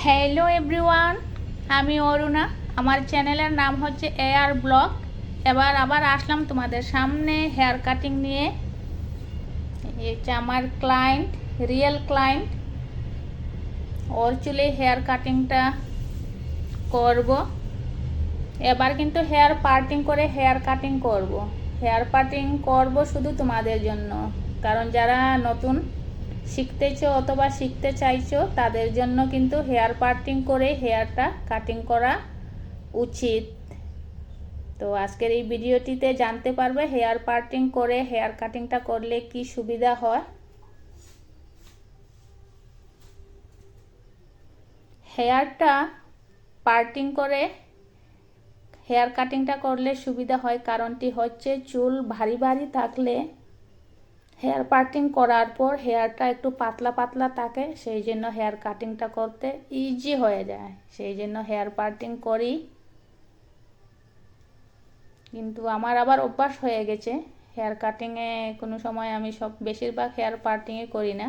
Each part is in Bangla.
হ্যালো এভরিওয়ান আমি অরুণা। আমার চ্যানেলের নাম হচ্ছে এআর ব্লগ এবার আবার আসলাম তোমাদের সামনে হেয়ার কাটিং নিয়ে। হচ্ছে আমার ক্লায়েন্ট রিয়েল ক্লায়েন্ট ওর চুলে হেয়ার কাটিংটা করব। এবার কিন্তু হেয়ার পার্টিং করে হেয়ার কাটিং করব। হেয়ার পার্টিং করব শুধু তোমাদের জন্য। কারণ যারা নতুন শিখতেছো অথবা শিখতে চাইছো, তাদের জন্য কিন্তু হেয়ার পার্টিং করে হেয়ারটা কাটিং করা উচিত। তো আজকের এই ভিডিওটিতে জানতে পারবে হেয়ার পার্টিং করে হেয়ার কাটিংটা করলে কি সুবিধা হয়। হেয়ারটা পার্টিং করে হেয়ার কাটিংটা করলে সুবিধা হয়, কারণটি হচ্ছে চুল ভারী ভারী থাকলে হেয়ার পার্টিং করার পর হেয়ারটা একটু পাতলা পাতলা থাকে, সেই জন্য হেয়ার কাটিংটা করতে ইজি হয়ে যায়। সেই জন্য হেয়ার পার্টিং করি। কিন্তু আমার আবার অভ্যাস হয়ে গেছে হেয়ার কাটিংয়ে কোনো সময় আমি সব বেশিরভাগ হেয়ার পার্টিংয়ে করি না।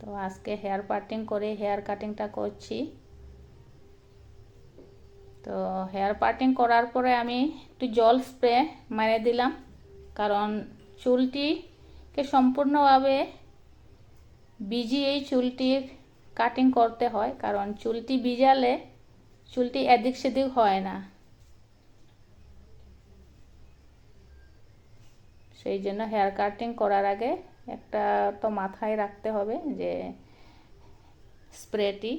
তো আজকে হেয়ার পার্টিং করে হেয়ার কাটিংটা করছি। তো হেয়ার পার্টিং করার পরে আমি একটু জল স্প্রে মেরে দিলাম, কারণ চুলটিকে সম্পূর্ণভাবে ভিজিয়ে এই চুলটির কাটিং করতে হয়, কারণ চুলটি ভিজালে চুলটি এদিক সেদিক হয় না। সেই জন্য হেয়ার কাটিং করার আগে একটা তো মাথায় রাখতে হবে যে স্প্রেটি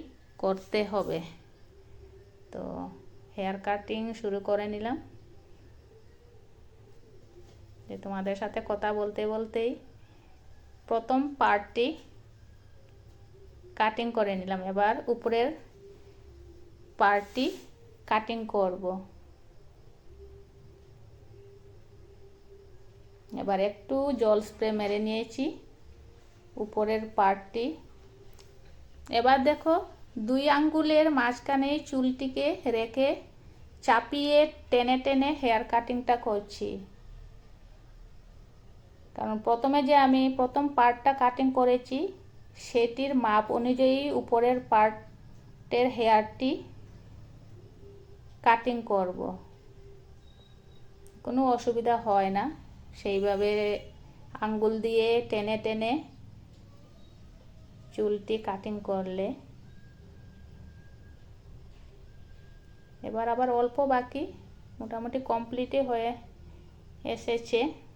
করতে হবে। তো হেয়ার কাটিং শুরু করে নিলাম। যে তোমাদের সাথে কথা বলতে বলতেই প্রথম পার্টটি কাটিং করে নিলাম। এবার উপরের পার্টটি কাটিং করব। এবার একটু জল স্প্রে মেরে নিয়েছি উপরের পার্টটি। এবার দেখো দুই আঙ্গুলের মাঝখানে চুলটিকে রেখে চাপিয়ে টেনে টেনে হেয়ার কাটিংটা করছি। কারণ প্রথমে যে আমি প্রথম পার্টটা কাটিং করেছি, সেটির মাপ অনুযায়ী উপরের পার্টের হেয়ারটি কাটিং করব। কোনো অসুবিধা হয় না। সেইভাবে আঙ্গুল দিয়ে টেনে টেনে চুলটি কাটিং করলে। এবার আবার অল্প বাকি, মোটামুটি কমপ্লিটই হয়ে এসেছে।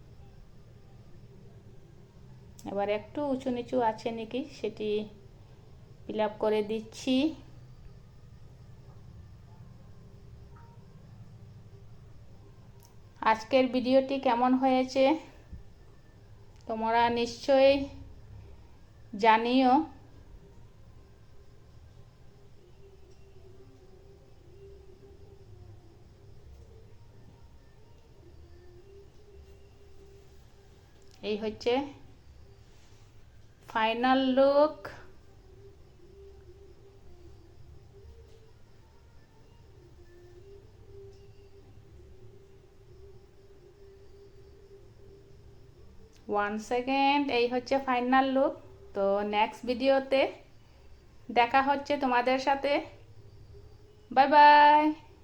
এবার একটু উঁচু নিচু আছে নাকি সেটি ফিল করে দিচ্ছি। আজকের ভিডিওটি কেমন হয়েছে তোমরা নিশ্চয়ই জানিও। এই হচ্ছে ফাইনাল লুক ওয়ান সেকেন্ড এই হচ্ছে ফাইনাল লুক তো নেক্সট ভিডিওতে দেখা হচ্ছে তোমাদের সাথে। Bye bye